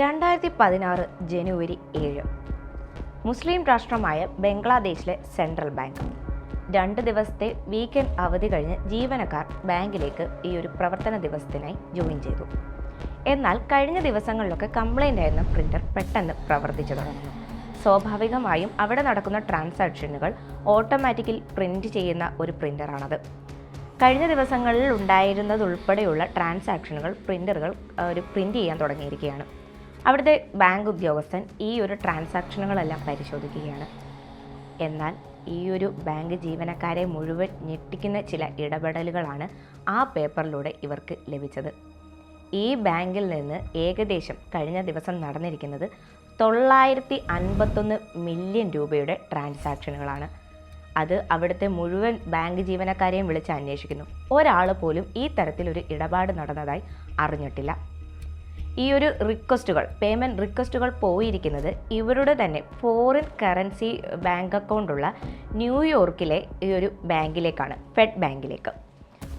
രണ്ടായിരത്തി പതിനാറ് ജനുവരി ഏഴ്. മുസ്ലിം രാഷ്ട്രമായ ബംഗ്ലാദേശിലെ സെൻട്രൽ ബാങ്ക്. രണ്ട് ദിവസത്തെ വീക്കെൻഡ് അവധി കഴിഞ്ഞ് ജീവനക്കാർ ബാങ്കിലേക്ക് ഈ ഒരു പ്രവർത്തന ദിവസത്തിനായി ജോയിൻ ചെയ്തു. എന്നാൽ കഴിഞ്ഞ ദിവസങ്ങളിലൊക്കെ കംപ്ലൈന്റ് ആയിരുന്ന പ്രിന്റർ പെട്ടെന്ന് പ്രവർത്തിച്ചു തുടങ്ങുന്നു. സ്വാഭാവികമായും അവിടെ നടക്കുന്ന ട്രാൻസാക്ഷനുകൾ ഓട്ടോമാറ്റിക്കലി പ്രിന്റ് ചെയ്യുന്ന ഒരു പ്രിന്ററാണത് കഴിഞ്ഞ ദിവസങ്ങളിൽ ഉണ്ടായിരുന്നതുൾപ്പെടെയുള്ള ട്രാൻസാക്ഷനുകൾ പ്രിന്ററുകൾ ഒരു പ്രിന്റ് ചെയ്യാൻ തുടങ്ങിയിരിക്കുകയാണ്. അവിടുത്തെ ബാങ്ക് ഉദ്യോഗസ്ഥൻ ഈ ഒരു ട്രാൻസാക്ഷനുകളെല്ലാം പരിശോധിക്കുകയാണ്. എന്നാൽ ഈ ഒരു ബാങ്ക് ജീവനക്കാരെ മുഴുവൻ ഞെട്ടിക്കുന്ന ചില ഇടപെടലുകളാണ് ആ പേപ്പറിലൂടെ ഇവർക്ക് ലഭിച്ചത്. ഈ ബാങ്കിൽ നിന്ന് ഏകദേശം കഴിഞ്ഞ ദിവസം നടന്നിരിക്കുന്നത് തൊള്ളായിരത്തി അൻപത്തൊന്ന് മില്യൺ രൂപയുടെ ട്രാൻസാക്ഷനുകളാണ്. അത് അവിടുത്തെ മുഴുവൻ ബാങ്ക് ജീവനക്കാരെയും വിളിച്ച് അന്വേഷിക്കുന്നു. ഒരാൾ പോലും ഈ തരത്തിലൊരു ഇടപാട് നടന്നതായി അറിഞ്ഞിട്ടില്ല. ഈ ഒരു റിക്വസ്റ്റുകൾ പേയ്മെന്റ് റിക്വസ്റ്റുകൾ പോയിരിക്കുന്നത് ഇവരുടെ തന്നെ ഫോറിൻ കറൻസി ബാങ്ക് അക്കൗണ്ടുള്ള ന്യൂയോർക്കിലെ ഈ ഒരു ബാങ്കിലേക്കാണ് ഫെഡ് ബാങ്കിലേക്ക്.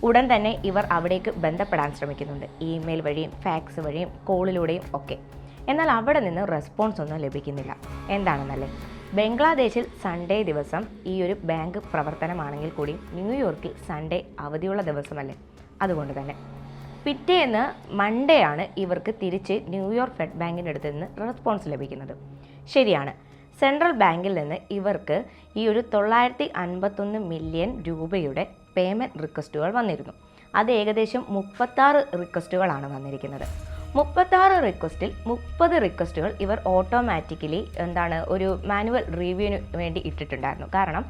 ഉടൻ തന്നെ ഇവർ അവിടേക്ക് ബന്ധപ്പെടാൻ ശ്രമിക്കുന്നുണ്ട്. ഇമെയിൽ വഴിയും ഫാക്സ് വഴിയും കോളിലൂടെയും ഒക്കെ. എന്നാൽ അവിടെ നിന്ന് റെസ്പോൺസ് ഒന്നും ലഭിക്കുന്നില്ല. എന്താണെന്നല്ലേ ബംഗ്ലാദേശിൽ സൺഡേ ദിവസം ഈ ഒരു ബാങ്ക് പ്രവർത്തനമാണെങ്കിൽ കൂടി ന്യൂയോർക്കിൽ സൺഡേ അവധിയുള്ള ദിവസമല്ലേ? അതുകൊണ്ട് തന്നെ. പിറ്റേന്ന് മൺഡേ ആണ് ഇവർക്ക് തിരിച്ച് ന്യൂയോർക്ക് ഫെഡ് ബാങ്കിന്റെ അടുത്ത് നിന്ന് റെസ്പോൺസ് ലഭിക്കുന്നത്. ശരിയാണ്. സെൻട്രൽ ബാങ്കിൽ നിന്ന് ഇവർക്ക് ഈ ഒരു തൊള്ളായിരത്തി അൻപത്തൊന്ന് മില്യൺ രൂപയുടെ പേയ്മെന്റ് റിക്വസ്റ്റുകൾ വന്നിരുന്നു. അത് ഏകദേശം മുപ്പത്താറ് റിക്വസ്റ്റുകളാണ് വന്നിരിക്കുന്നത്. മുപ്പത്താറ് റിക്വസ്റ്റിൽ മുപ്പത് റിക്വസ്റ്റുകൾ ഇവർ ഓട്ടോമാറ്റിക്കലി എന്താണ് ഒരു മാനുവൽ റിവ്യൂവിന് വേണ്ടി ഇട്ടിട്ടുണ്ടായിരുന്നു. കാരണം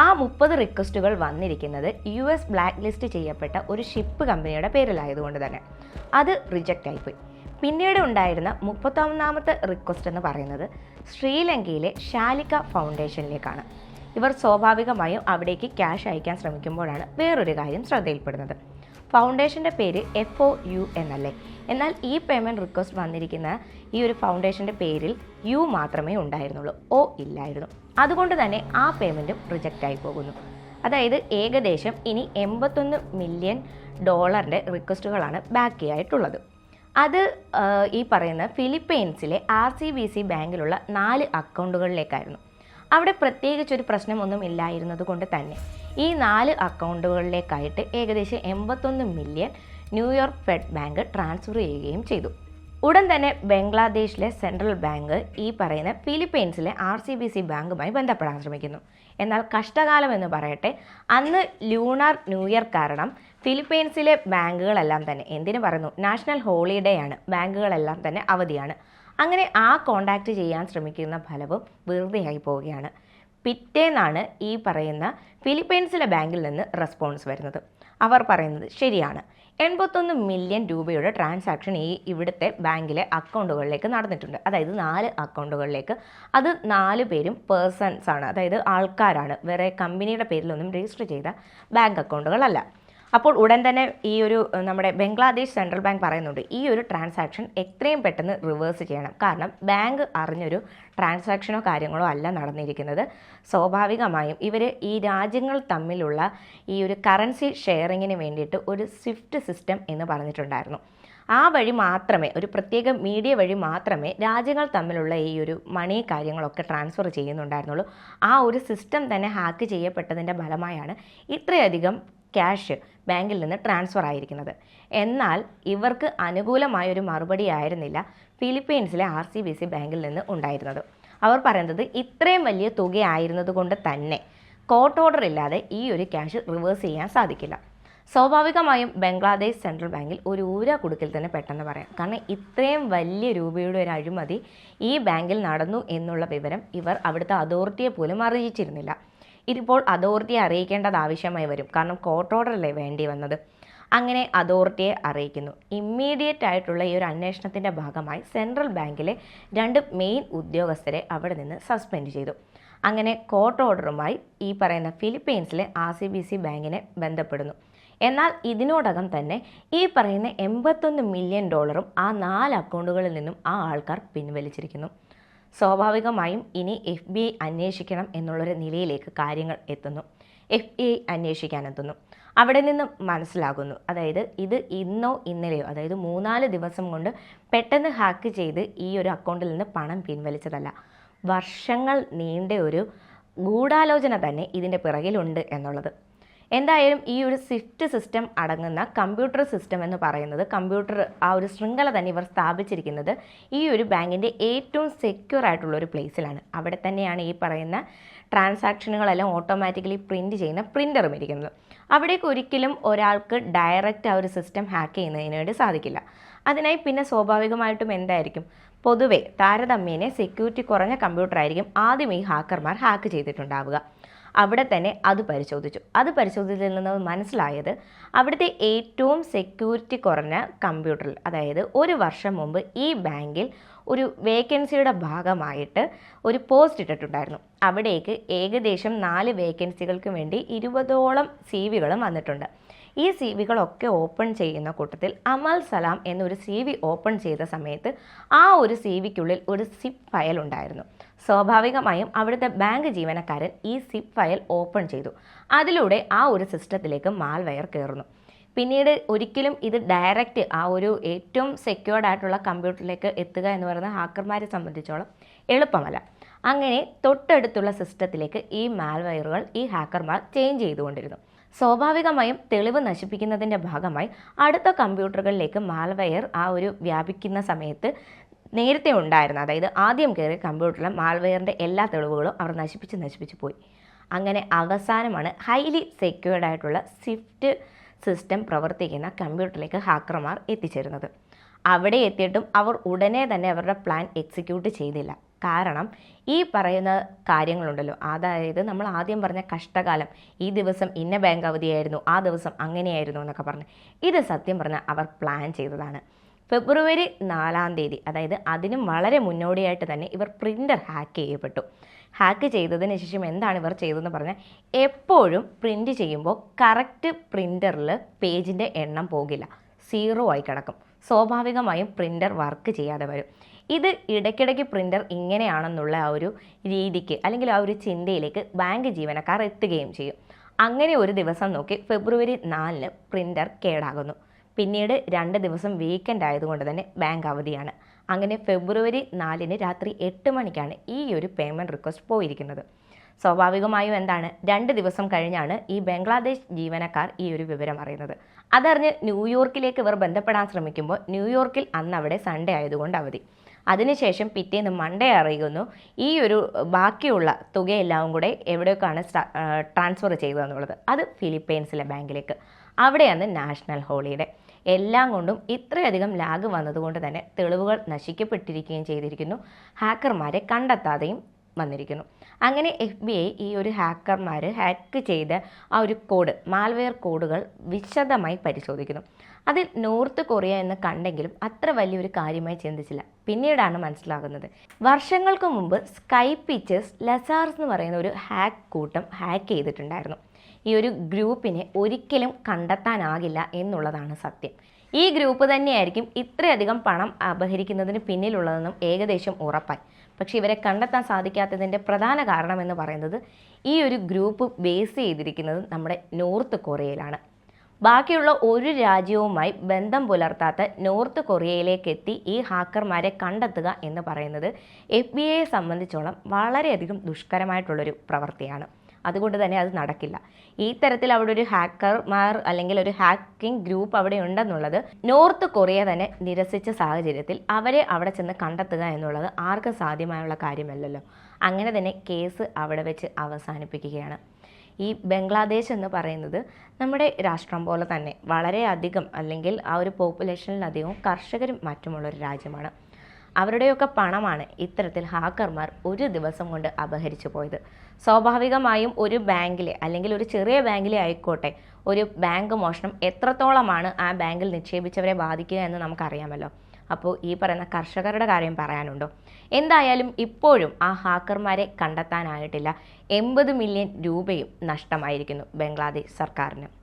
ആ മുപ്പത് റിക്വസ്റ്റുകൾ വന്നിരിക്കുന്നത് യു എസ് ബ്ലാക്ക് ലിസ്റ്റ് ചെയ്യപ്പെട്ട ഒരു ഷിപ്പ് കമ്പനിയുടെ പേരിലായതുകൊണ്ട് തന്നെ. അത് റിജക്റ്റ് ആയിപ്പോയി. പിന്നീട് ഉണ്ടായിരുന്ന മുപ്പത്തൊന്നാമത്തെ റിക്വസ്റ്റ് എന്ന് പറയുന്നത് ശ്രീലങ്കയിലെ ഷാലിക ഫൗണ്ടേഷനിലേക്കാണ് ഇവർ സ്വാഭാവികമായും അവിടേക്ക് ക്യാഷ് അയക്കാൻ ശ്രമിക്കുമ്പോഴാണ് വേറൊരു കാര്യം ശ്രദ്ധയിൽപ്പെടുന്നത്. ഫൗണ്ടേഷന്റെ പേര് എഫ് ഒ യു എന്നല്ലേ? എന്നാൽ ഈ പേയ്മെന്റ് റിക്വസ്റ്റ് വന്നിരിക്കുന്ന ഈ ഒരു ഫൗണ്ടേഷന്റെ പേരിൽ യു മാത്രമേ ഉണ്ടായിരുന്നുള്ളൂ. ഒ ഇല്ലായിരുന്നു. അതുകൊണ്ട് തന്നെ ആ പേയ്മെന്റും റിജക്റ്റ് ആയി പോകുന്നു. അതായത് ഏകദേശം ഇനി എൺപത്തൊന്ന് മില്യൺ ഡോളറിന്റെ റിക്വസ്റ്റുകളാണ് ബാക്കി ആയിട്ടുള്ളത് അത് ഈ പറയുന്ന ഫിലിപ്പൈൻസിലെ ആർ സി ബി സി ബാങ്കിലുള്ള നാല് അക്കൗണ്ടുകളിലേക്കായിരുന്നു അവിടെ പ്രത്യേകിച്ച് ഒരു പ്രശ്നമൊന്നും ഇല്ലായിരുന്നത് കൊണ്ട് തന്നെ. ഈ നാല് അക്കൗണ്ടുകളിലേക്കായിട്ട് ഏകദേശം എൺപത്തൊന്ന് million New York Fed bank transfer ചെയ്യുകയും ചെയ്തു. ഉടൻ തന്നെ ബംഗ്ലാദേശിലെ സെൻട്രൽ ബാങ്ക് ഈ പറയുന്ന ഫിലിപ്പൈൻസിലെ ആർ സി ബി സി ബാങ്കുമായി ബന്ധപ്പെടാൻ ശ്രമിക്കുന്നു. എന്നാൽ കഷ്ടകാലം എന്ന് പറയട്ടെ അന്ന് ലൂണാർ ന്യൂ ഇയർ കാരണം ഫിലിപ്പൈൻസിലെ ബാങ്കുകളെല്ലാം തന്നെ എന്തിനു പറയുന്നു നാഷണൽ ഹോളിഡേ ആണ് ബാങ്കുകളെല്ലാം തന്നെ അവധിയാണ്. അങ്ങനെ ആ കോണ്ടാക്റ്റ് ചെയ്യാൻ ശ്രമിക്കുന്ന ഫലവും വെറുതെയായി പോവുകയാണ്. പിറ്റേന്നാണ് ഈ പറയുന്ന ഫിലിപ്പൈൻസിലെ ബാങ്കിൽ നിന്ന് റെസ്പോൺസ് വരുന്നത്. അവർ പറയുന്നത് ശരിയാണ്. എൺപത്തൊന്ന് മില്യൺ രൂപയുടെ ട്രാൻസാക്ഷൻ ഈ ഇവിടുത്തെ ബാങ്കിലെ അക്കൗണ്ടുകളിലേക്ക് നടന്നിട്ടുണ്ട്. അതായത് നാല് അക്കൗണ്ടുകളിലേക്ക്. അത് നാല് പേരും പേഴ്സൺസ് ആണ്. അതായത് ആൾക്കാരാണ്. വേറെ കമ്പനിയുടെ പേരിലൊന്നും രജിസ്റ്റർ ചെയ്ത ബാങ്ക് അക്കൗണ്ടുകളല്ല. അപ്പോൾ ഉടൻ തന്നെ ഈ ഒരു നമ്മുടെ ബംഗ്ലാദേശ് സെൻട്രൽ ബാങ്ക് പറയുന്നുണ്ട് ഈ ഒരു ട്രാൻസാക്ഷൻ എത്രയും പെട്ടെന്ന് റിവേഴ്സ് ചെയ്യണം. കാരണം ബാങ്ക് അറിഞ്ഞൊരു ട്രാൻസാക്ഷനോ കാര്യങ്ങളോ അല്ല നടന്നിരിക്കുന്നത്. സ്വാഭാവികമായും ഇവർ ഈ രാജ്യങ്ങൾ തമ്മിലുള്ള ഈ ഒരു കറൻസി ഷെയറിങ്ങിന് വേണ്ടിയിട്ട് ഒരു സ്വിഫ്റ്റ് സിസ്റ്റം എന്ന് പറഞ്ഞിട്ടുണ്ടായിരുന്നു. ആ വഴി മാത്രമേ ഒരു പ്രത്യേക മീഡിയ വഴി മാത്രമേ രാജ്യങ്ങൾ തമ്മിലുള്ള ഈ ഒരു മണി കാര്യങ്ങളൊക്കെ ട്രാൻസ്ഫർ ചെയ്യുന്നുണ്ടായിരുന്നുള്ളൂ. ആ ഒരു സിസ്റ്റം തന്നെ ഹാക്ക് ചെയ്യപ്പെട്ടതിന്റെ ഫലമായാണ് ഇത്രയധികം ക്യാഷ് ബാങ്കിൽ നിന്ന് ട്രാൻസ്ഫർ ആയിരിക്കുന്നത്. എന്നാൽ ഇവർക്ക് അനുകൂലമായ ഒരു മറുപടി ആയിരുന്നില്ല ഫിലിപ്പീൻസിലെ ആർ സി ബി സി ബാങ്കിൽ നിന്ന് ഉണ്ടായിരുന്നത്. അവർ പറയുന്നത് ഇത്രയും വലിയ തുകയായിരുന്നത് കൊണ്ട് തന്നെ കോർട്ട് ഓർഡർ ഇല്ലാതെ ഈ ഒരു ക്യാഷ് റിവേഴ്സ് ചെയ്യാൻ സാധിക്കില്ല. സ്വാഭാവികമായും ബംഗ്ലാദേശ് സെൻട്രൽ ബാങ്കിൽ ഒരു ഊര കുടുക്കിൽ തന്നെ പെട്ടെന്ന് പറയാം. കാരണം ഇത്രയും വലിയ രൂപയുടെ ഒരു അഴിമതി ഈ ബാങ്കിൽ നടന്നു എന്നുള്ള വിവരം ഇവർ അവിടുത്തെ അതോറിറ്റിയെ പോലും അറിയിച്ചിരുന്നില്ല. ഇതിപ്പോൾ അതോറിറ്റിയെ അറിയിക്കേണ്ടത് ആവശ്യമായി വരും. കാരണം കോർട്ട് ഓർഡർ അല്ലേ വേണ്ടി വന്നത്? അങ്ങനെ അതോറിറ്റിയെ അറിയിക്കുന്നു. ഇമ്മീഡിയറ്റ് ആയിട്ടുള്ള ഈ ഒരു അന്വേഷണത്തിന്റെ ഭാഗമായി സെൻട്രൽ ബാങ്കിലെ രണ്ട് മെയിൻ ഉദ്യോഗസ്ഥരെ അവിടെ നിന്ന് സസ്പെൻഡ് ചെയ്തു. അങ്ങനെ കോർട്ട് ഓർഡറുമായി ഈ പറയുന്ന ഫിലിപ്പീൻസിലെ ആർ സി ബി സി ബാങ്കിനെ ബന്ധപ്പെടുന്നു. എന്നാൽ ഇതിനോടകം തന്നെ ഈ പറയുന്ന എൺപത്തൊന്ന് മില്യൺ ഡോളറും ആ നാല് അക്കൗണ്ടുകളിൽ നിന്നും ആ ആൾക്കാർ പിൻവലിച്ചിരിക്കുന്നു. സ്വാഭാവികമായും ഇനി എഫ് ബി ഐ അന്വേഷിക്കണം എന്നുള്ളൊരു നിലയിലേക്ക് കാര്യങ്ങൾ എത്തുന്നു. എഫ് ബി ഐ അന്വേഷിക്കാനെത്തുന്നു. അവിടെ നിന്ന് മനസ്സിലാകുന്നു. അതായത് ഇത് ഇന്നോ ഇന്നലെയോ അതായത് മൂന്നാൽ ദിവസം കൊണ്ട് പെട്ടെന്ന് ഹാക്ക് ചെയ്ത് ഈ ഒരു അക്കൗണ്ടിൽ നിന്ന് പണം പിൻവലിച്ചതല്ല. വർഷങ്ങൾ നീണ്ട ഒരു ഗൂഢാലോചന തന്നെ ഇതിന്റെ പിറകിലുണ്ട് എന്നുള്ളത്. എന്തായാലും ഈ ഒരു സ്വിഫ്റ്റ് സിസ്റ്റം അടങ്ങുന്ന കമ്പ്യൂട്ടർ സിസ്റ്റം എന്ന് പറയുന്നത് കമ്പ്യൂട്ടർ ആ ഒരു ശൃംഖല തന്നെ ഇവർ സ്ഥാപിച്ചിരിക്കുന്നത് ഈ ഒരു ബാങ്കിന്റെ ഏറ്റവും സെക്യൂർ ആയിട്ടുള്ള ഒരു പ്ലേസിലാണ് അവിടെ തന്നെയാണ് ഈ പറയുന്ന ട്രാൻസാക്ഷനുകളെല്ലാം ഓട്ടോമാറ്റിക്കലി പ്രിന്റ് ചെയ്യുന്ന പ്രിന്ററും ഇരിക്കുന്നത്. അവിടേക്ക് ഒരിക്കലും ഒരാൾക്ക് ഡയറക്റ്റ് ആ ഒരു സിസ്റ്റം ഹാക്ക് ചെയ്യുന്നതിന് വേണ്ടി സാധിക്കില്ല. അതിനായി പിന്നെ സ്വാഭാവികമായിട്ടും എന്തായിരിക്കും? പൊതുവെ താരതമ്യേനെ സെക്യൂരിറ്റി കുറഞ്ഞ കമ്പ്യൂട്ടറായിരിക്കും ആദ്യം ഈ ഹാക്കർമാർ ഹാക്ക് ചെയ്തിട്ടുണ്ടാവുക. അവിടെ തന്നെ അത് പരിശോധിച്ചു. അത് പരിശോധിച്ചതിൽ നിന്ന് മനസ്സിലായത് അവിടുത്തെ ഏറ്റവും സെക്യൂരിറ്റി കുറഞ്ഞ കമ്പ്യൂട്ടറിൽ അതായത് ഒരു വർഷം മുമ്പ് ഈ ബാങ്കിൽ ഒരു വേക്കൻസിയുടെ ഭാഗമായിട്ട് ഒരു പോസ്റ്റ് ഇട്ടിട്ടുണ്ടായിരുന്നു. അവിടേക്ക് ഏകദേശം നാല് വേക്കൻസികൾക്ക് വേണ്ടി ഇരുപതോളം സി വികളും വന്നിട്ടുണ്ട്. ഈ സി വികളൊക്കെ ഓപ്പൺ ചെയ്യുന്ന കൂട്ടത്തിൽ അമൽ സലാം എന്നൊരു സി വി ഓപ്പൺ ചെയ്ത സമയത്ത് ആ ഒരു സി വിക്കുള്ളിൽ ഒരു സിപ്പ് ഫയൽ ഉണ്ടായിരുന്നു. സ്വാഭാവികമായും അവിടുത്തെ ബാങ്ക് ജീവനക്കാരൻ ഈ സിപ്പ് ഫയൽ ഓപ്പൺ ചെയ്തു. അതിലൂടെ ആ ഒരു സിസ്റ്റത്തിലേക്ക് മാൽവെയർ കയറുന്നു പിന്നീട് ഒരിക്കലും ഇത് ഡയറക്റ്റ് ആ ഒരു ഏറ്റവും സെക്യൂർഡ് ആയിട്ടുള്ള കമ്പ്യൂട്ടറിലേക്ക് എത്തുക എന്ന് പറയുന്ന ഹാക്കർമാരെ സംബന്ധിച്ചോളം എളുപ്പമല്ല. അങ്ങനെ തൊട്ടടുത്തുള്ള സിസ്റ്റത്തിലേക്ക് ഈ മാൽവെയറുകൾ ഈ ഹാക്കർമാർ ചേഞ്ച് ചെയ്തുകൊണ്ടിരുന്നു. സ്വാഭാവികമായും തെളിവ് നശിപ്പിക്കുന്നതിന്റെ ഭാഗമായി അടുത്ത കമ്പ്യൂട്ടറുകളിലേക്ക് മാൽവെയർ ആ ഒരു വ്യാപിക്കുന്ന സമയത്ത് നേരത്തെ ഉണ്ടായിരുന്ന അതായത് ആദ്യം കയറിയ കമ്പ്യൂട്ടറിലെ മാൽവെയറിന്റെ എല്ലാ തെളിവുകളും അവർ നശിപ്പിച്ച് നശിപ്പിച്ച് പോയി. അങ്ങനെ അവസാനമാണ് ഹൈലി സെക്യൂർഡ് ആയിട്ടുള്ള സ്വിഫ്റ്റ് സിസ്റ്റം പ്രവർത്തിക്കുന്ന കമ്പ്യൂട്ടറിലേക്ക് ഹാക്കർമാർ എത്തിച്ചേരുന്നത്. അവിടെ എത്തിയിട്ടും അവർ ഉടനെ തന്നെ അവരുടെ പ്ലാൻ എക്സിക്യൂട്ട് ചെയ്തില്ല. കാരണം ഈ പറയുന്ന കാര്യങ്ങളുണ്ടല്ലോ. അതായത് നമ്മൾ ആദ്യം പറഞ്ഞ കഷ്ടകാലം. ഈ ദിവസം ഇന്ന ബാങ്ക് അവധിയായിരുന്നു ആ ദിവസം അങ്ങനെയായിരുന്നു എന്നൊക്കെ പറഞ്ഞ്. ഇത് സത്യം പറഞ്ഞാൽ അവർ പ്ലാൻ ചെയ്തതാണ്. ഫെബ്രുവരി നാലാം തീയതി അതായത് അതിനും വളരെ മുന്നോടിയായിട്ട് തന്നെ ഇവർ പ്രിന്റർ ഹാക്ക് ചെയ്യപ്പെട്ടു. ഹാക്ക് ചെയ്തതിന് ശേഷം എന്താണ് ഇവർ ചെയ്തതെന്ന് പറഞ്ഞാൽ എപ്പോഴും പ്രിന്റ് ചെയ്യുമ്പോൾ കറക്റ്റ് പ്രിന്ററിൽ പേജിന്റെ എണ്ണം പോകില്ല. സീറോ ആയി കിടക്കും. സ്വാഭാവികമായും പ്രിന്റർ വർക്ക് ചെയ്യാതെ വരും. ഇത് ഇടയ്ക്കിടയ്ക്ക് പ്രിന്റർ ഇങ്ങനെയാണെന്നുള്ള ആ ഒരു രീതിക്ക് അല്ലെങ്കിൽ ആ ഒരു ചിന്തയിലേക്ക് ബാങ്ക് ജീവനക്കാർ എത്തുകയും ചെയ്യും. അങ്ങനെ ഒരു ദിവസം നോക്കി ഫെബ്രുവരി നാലിന് പ്രിന്റർ കേടാകുന്നു. പിന്നീട് രണ്ട് ദിവസം വീക്കെൻഡ് ആയതുകൊണ്ട് തന്നെ ബാങ്ക് അവധിയാണ്. അങ്ങനെ ഫെബ്രുവരി നാലിന് രാത്രി എട്ട് മണിക്കാണ് ഈ ഒരു പേയ്മെന്റ് റിക്വസ്റ്റ് പോയിരിക്കുന്നത്. സ്വാഭാവികമായും എന്താണ്? രണ്ട് ദിവസം കഴിഞ്ഞാണ് ഈ ബംഗ്ലാദേശ് ജീവനക്കാർ ഈ ഒരു വിവരം അറിയുന്നത്. അതറിഞ്ഞ് ന്യൂയോർക്കിലേക്ക് ഇവർ ബന്ധപ്പെടാൻ ശ്രമിക്കുമ്പോൾ ന്യൂയോർക്കിൽ അന്ന് അവിടെ സൺഡേ ആയതുകൊണ്ട് അവധി. അതിനുശേഷം പിറ്റേന്ന് മൺഡേ അറിയുന്നു ഈ ഒരു ബാക്കിയുള്ള തുകയെല്ലാം കൂടെ എവിടേക്കാണ് ട്രാൻസ്ഫർ ചെയ്തതെന്നുള്ളത്. അത് ഫിലിപ്പൈൻസിലെ ബാങ്കിലേക്ക്. അവിടെയാണ് നാഷണൽ ഹോളിഡേ. എല്ലാം കൊണ്ടും ഇത്രയധികം ലാഗ് വന്നതുകൊണ്ട് തന്നെ തെളിവുകൾ നശിക്കപ്പെട്ടിരിക്കുകയും ചെയ്തിരിക്കുന്നു. ഹാക്കർമാരെ കണ്ടെത്താതെയും വന്നിരിക്കുന്നു. അങ്ങനെ എഫ് ബി ഐ ഈ ഒരു ഹാക്കർമാർ ഹാക്ക് ചെയ്ത ആ ഒരു കോഡ് മാൽവെയർ കോഡുകൾ വിശദമായി പരിശോധിക്കുന്നു. അതിൽ നോർത്ത് കൊറിയ എന്ന് കണ്ടെങ്കിലും അത്ര വലിയൊരു കാര്യമായി ചിന്തിച്ചില്ല. പിന്നീടാണ് മനസ്സിലാകുന്നത്. വർഷങ്ങൾക്ക് മുമ്പ് സ്കൈ പിച്ചേഴ്സ് ലസാർസ് എന്ന് പറയുന്ന ഒരു ഹാക്ക് കൂട്ടം ഹാക്ക് ചെയ്തിട്ടുണ്ടായിരുന്നു. ഈ ഒരു ഗ്രൂപ്പിനെ ഒരിക്കലും കണ്ടെത്താനാകില്ല എന്നുള്ളതാണ് സത്യം. ഈ ഗ്രൂപ്പ് തന്നെയായിരിക്കും ഇത്രയധികം പണം അപഹരിക്കുന്നതിന് പിന്നിലുള്ളതെന്നും ഏകദേശം ഉറപ്പായി. പക്ഷേ ഇവരെ കണ്ടെത്താൻ സാധിക്കാത്തതിന്റെ പ്രധാന കാരണം എന്ന് പറയുന്നത് ഈ ഒരു ഗ്രൂപ്പ് ബേസ് ചെയ്തിരിക്കുന്നത് നമ്മുടെ നോർത്ത് കൊറിയയിലാണ്. ബാക്കിയുള്ള ഒരു രാജ്യവുമായി ബന്ധം പുലർത്താത്ത നോർത്ത് കൊറിയയിലേക്ക് എത്തി ഈ ഹാക്കർമാരെ കണ്ടെത്തുക എന്ന് പറയുന്നത് എഫ് ബി ഐയെ സംബന്ധിച്ചോളം വളരെയധികം ദുഷ്കരമായിട്ടുള്ളൊരു പ്രവൃത്തിയാണ്. അതുകൊണ്ട് തന്നെ അത് നടക്കില്ല. ഈ തരത്തിൽ അവിടെ ഒരു ഹാക്കർമാർ അല്ലെങ്കിൽ ഒരു ഹാക്കിംഗ് ഗ്രൂപ്പ് അവിടെ ഉണ്ടെന്നുള്ളത് നോർത്ത് കൊറിയ തന്നെ നിരസിച്ച സാഹചര്യത്തിൽ അവരെ അവിടെ ചെന്ന് കണ്ടെത്തുക എന്നുള്ളത് ആർക്കും സാധ്യമായുള്ള കാര്യമല്ലല്ലോ. അങ്ങനെ തന്നെ കേസ് അവിടെ വെച്ച് അവസാനിപ്പിക്കുകയാണ്. ഈ ബംഗ്ലാദേശ് എന്ന് പറയുന്നത് നമ്മുടെ രാഷ്ട്രം പോലെ തന്നെ വളരെയധികം അല്ലെങ്കിൽ ആ ഒരു പോപ്പുലേഷനിലധികം കർഷകരും മറ്റുമുള്ള ഒരു രാജ്യമാണ്. അവരുടെയൊക്കെ പണമാണ് ഇത്തരത്തിൽ ഹാക്കർമാർ ഒരു ദിവസം കൊണ്ട് അപഹരിച്ചു പോയത്. സ്വാഭാവികമായും ഒരു ബാങ്കിലെ അല്ലെങ്കിൽ ഒരു ചെറിയ ബാങ്കിലെ ആയിക്കോട്ടെ ഒരു ബാങ്ക് മോഷണം എത്രത്തോളമാണ് ആ ബാങ്കിൽ നിക്ഷേപിച്ചവരെ ബാധിക്കുക എന്ന് നമുക്കറിയാമല്ലോ. അപ്പോൾ ഈ പറയുന്ന കർഷകരുടെ കാര്യം പറയാനുണ്ടോ? എന്തായാലും ഇപ്പോഴും ആ ഹാക്കർമാരെ കണ്ടെത്താനായിട്ടില്ല. എൺപത് മില്യൺ രൂപയും നഷ്ടമായിരിക്കുന്നു ബംഗ്ലാദേശ് സർക്കാരിന്.